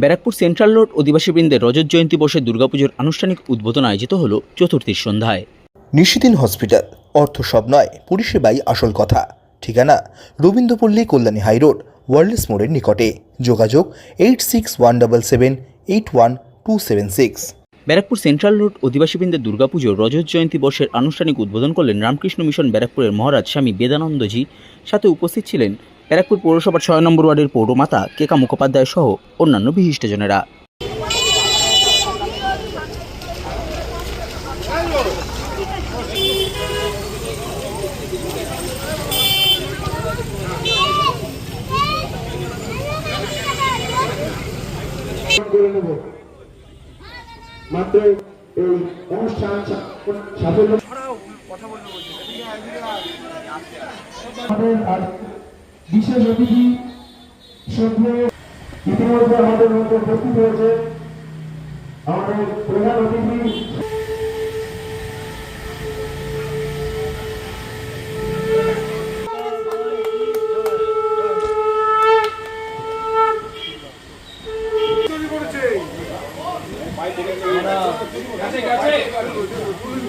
Barrackpore central road অধিবাসীবৃন্দের রজত জয়ন্তী বসে দুর্গাপুজোর আনুষ্ঠানিক উদ্বোধন আয়োজিত হল চতুর্থীর সন্ধ্যায়। নিশিদিন হসপিটাল অর্থ সব নয় পরিষেবাই আসল কথা। ঠিকানা রবীন্দ্রপল্লী কল্যাণী হাইরোড ওয়ার্ল্ডস মোড়ের নিকটে। যোগাযোগ eight six one double seven eight one two seven six. Barrackpore central road অধিবাসীবৃন্দের দুর্গাপুজোর রজত জয়ন্তী বর্ষের আনুষ্ঠানিক উদ্বোধন করলেন রামকৃষ্ণ মিশন ব্যারাকপুরের মহারাজ স্বামী বেদানন্দজি। সাথে উপস্থিত ছিলেন ব্যারাকপুর পৌরসভার ছয় নম্বর ওয়ার্ডের পৌরমাতা কেকা মুখোপাধ্যায় সহ অন্যান্য বিশিষ্টজনেরা। করে নেব মাত্র এই অনুষ্ঠান সা- সাফল্য আমাদের আর বিশেষ অতিথি সভ্য ইতিমধ্যে আমাদের মধ্যে উপস্থিত হয়েছে আমাদের প্রধান অতিথি।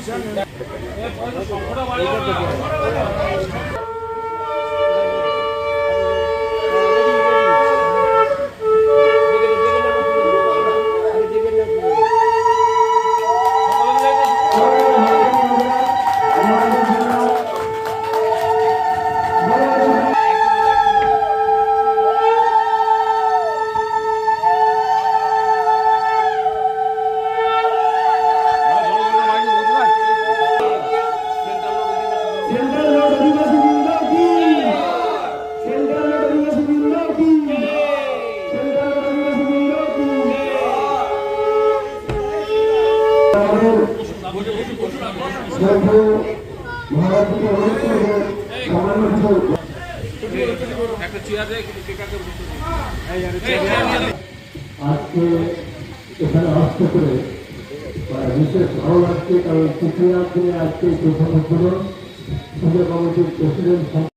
সেন্ট্রাল আজকে এখানে আসতে করে বিশেষ ভালো লাগছে কারণ আজকে প্রথম উদ্বোধন president